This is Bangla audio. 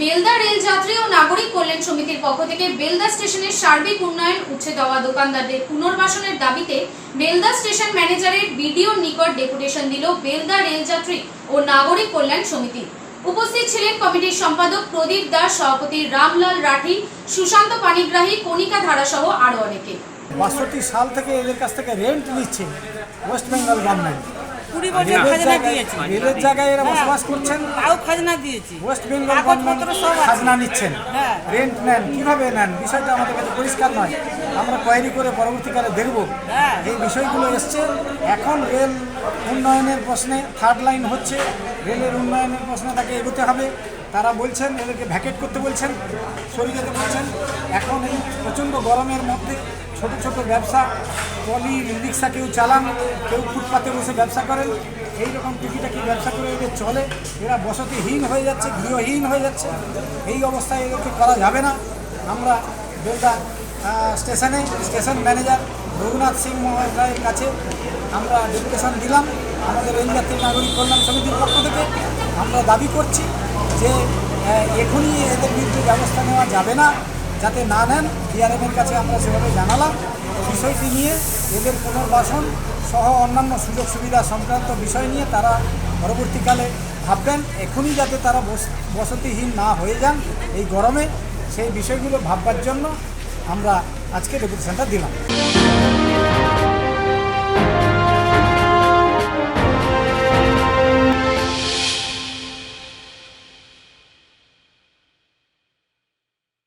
বেলদা রেল যাত্রী ও নাগরিক কল্যাণ সমিতির পক্ষ থেকে বেলদা স্টেশনের সার্বিক উন্নয়ন উচ্ছে দেওয়া দোকানদারদের পুনর্বাসনের দাবিতে বেলদা স্টেশন ম্যানেজারের বিডিওর নিকট ডেপুটেশন দিল বেলদা রেল যাত্রী ও নাগরিক কল্যাণ সমিতি। উপস্থিত ছিলেন কমিটির সম্পাদক প্রদীপ দাস, সভাপতি রামলাল রাঠি, সুশান্ত পানিগ্রাহী, কণিকা ধারা সহ আরও অনেকে। বাষট্টি সাল থেকে এদের কাছ থেকে রেন্ট নিচ্ছে ওয়েস্ট বেঙ্গল গভর্নমেন্ট কুড়ি বছর রেলের খাজনা জায়গায় দিয়েছি। রেলের জায়গায় এরা হ্যাঁ। বসবাস করছেন? তাও খাজনা দিয়েছি। ওয়েস্ট বেঙ্গল গভর্নমেন্ট কাগজপত্র সব আছে। খাজনা নিচ্ছেন। হ্যাঁ। রেন্ট নেন। কীভাবে নেন? বিষয়টা আমাদের কাছে পরিষ্কার নয়। আমরা কোয়ারি করে পরবর্তীকালে দেখব। হ্যাঁ। এই বিষয়গুলো এসছে। এখন রেল উন্নয়নের প্রশ্নে থার্ড লাইন হচ্ছে। রেলের উন্নয়নের প্রশ্নে তাকে এগোতে হবে। তারা বলছেন এদেরকে ভ্যাকেট করতে বলছেন সরিয়ে যেতে বলছেন। এখন এই প্রচণ্ড গরমের মধ্যে ছোট ছোট ব্যবসা, ট্রলি, রিক্সা কেউ চালান, কেউ ফুটপাতে বসে ব্যবসা করেন এই রকম টুকিটাকি ব্যবসা করে এদের চলে। এরা বসতিহীন হয়ে যাচ্ছে, গৃহহীন হয়ে যাচ্ছে। এই অবস্থায় এদেরকে করা যাবে না। আমরা বেলদা স্টেশনে, স্টেশন ম্যানেজার রঘুনাথ সিং মহাশয়ের কাছে আমরা ডেপুটেশন দিলাম। আমাদের রেলযাত্রী নাগরিক কল্যাণ সমিতির পক্ষ থেকে আমরা দাবি করছি যে এখনই এদের বিরুদ্ধে ব্যবস্থা নেওয়া যাবে না। যাতে না নেন ডিআরএমের কাছে আমরা সেভাবে জানালাম। বিষয়টি নিয়ে এদের পুনর্বাসন সহ অন্যান্য সুযোগ সুবিধা সংক্রান্ত বিষয় নিয়ে তারা পরবর্তীকালে ভাববেন, এখনই যাতে তারা বস- বসতিহীন না হয়ে যান এই গরমে। সেই বিষয়গুলো ভাববার জন্য আমরা আজকে ডেপুটেশনটা দিলাম।